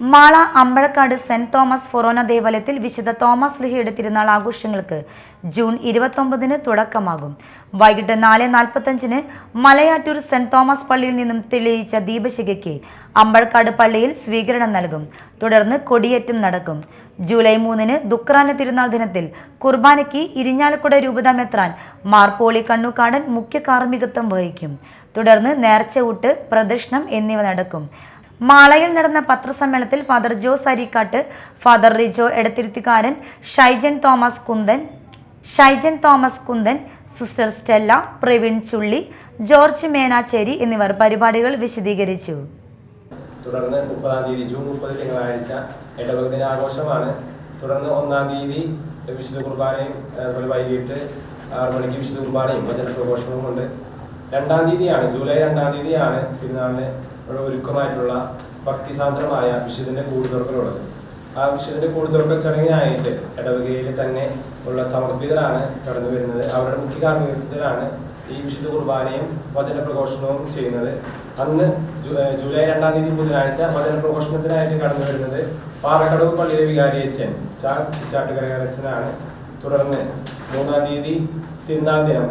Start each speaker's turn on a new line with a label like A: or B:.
A: Mala Ambazhakkad saint Thomas forane ദേവാലയത്തിൽ വിശുദ്ധ Thomas ലിഹയുടെ തിരുനാൾ ആഘോഷങ്ങൾക്ക് ജൂൺ ഇരുപത്തൊമ്പതിന് തുടക്കമാകും. വൈകിട്ട് നാല് നാൽപ്പത്തഞ്ചിന് മലയാറ്റൂർ സെന്റ് തോമസ് പള്ളിയിൽ നിന്നും തെളിയിച്ച ദീപശികയ്ക്ക് അമ്പഴക്കാട് പള്ളിയിൽ സ്വീകരണം നൽകും. തുടർന്ന് കൊടിയേറ്റം നടക്കും. ജൂലൈ മൂന്നിന് ദുക്രാന തിരുനാൾ ദിനത്തിൽ കുർബാനയ്ക്ക് ഇരിഞ്ഞാലക്കുട രൂപത മെത്രാൻ മാർപ്പോളി കണ്ണുകാടൻ മുഖ്യ കാർമ്മികത്വം വഹിക്കും. തുടർന്ന് നേർച്ചയൂട്ട് പ്രദക്ഷിണം എന്നിവ നടക്കും. മാളയിൽ നടന്ന പത്രസമ്മേളനത്തിൽ father Jo Sarikkattu father Rijo Edathiruthikkaran Shaijan Thomas Kunthan Shaijan Thomas Kunthan sister Stella Praveen Chulli George Menacherry എന്നിവർ പരിപാടികൾ വിശദീകരിച്ചു.
B: തുടർന്ന് മുപ്പതാം തീയതി ജൂൺ മുപ്പത് തിങ്കളാഴ്ച ഇടവക ദിനാഘോഷമാണ് തുടർന്ന് ഒന്നാം തീയതി വിശുദ്ധ കുർബാനയും അതുപോലെ വൈകിട്ട് ആറു മണിക്ക് വിശുദ്ധ കുർബാനയും വചന പ്രഘോഷണവും ഉണ്ട് രണ്ടാം തീയതിയാണ് ജൂലൈ രണ്ടാം തീയതിയാണ് തിരുനാളിന് ഒരു ഒരുക്കമായിട്ടുള്ള ഭക്തിസാന്ദ്രമായ വിശുദ്ധന്റെ കൂടുതുറക്കലുള്ളത് ആ വിശുദ്ധന്റെ കൂടുതുറക്കൽ ചടങ്ങിനായിട്ട് ഇടവകയിൽ തന്നെ ഉള്ള സമർപ്പിതരാണ് കടന്നു വരുന്നത്. അവരുടെ മുഖ്യ കാർമ്മികത്വത്തിലാണ് ഈ വിശുദ്ധ കുർബാനയും വചന പ്രഘോഷണവും ചെയ്യുന്നത്. അന്ന് ജൂലൈ രണ്ടാം തീയതി ബുധനാഴ്ച വചന പ്രഘോഷണത്തിനായിട്ട് കടന്നു വരുന്നത് പാറക്കടവ് പള്ളിയിലെ വികാരി അച്ഛൻ ചാൾസ് ചാട്ടുകരകരച്ചനാണ്. തുടർന്ന് മൂന്നാം തീയതി തിരുനാൾ ദിനം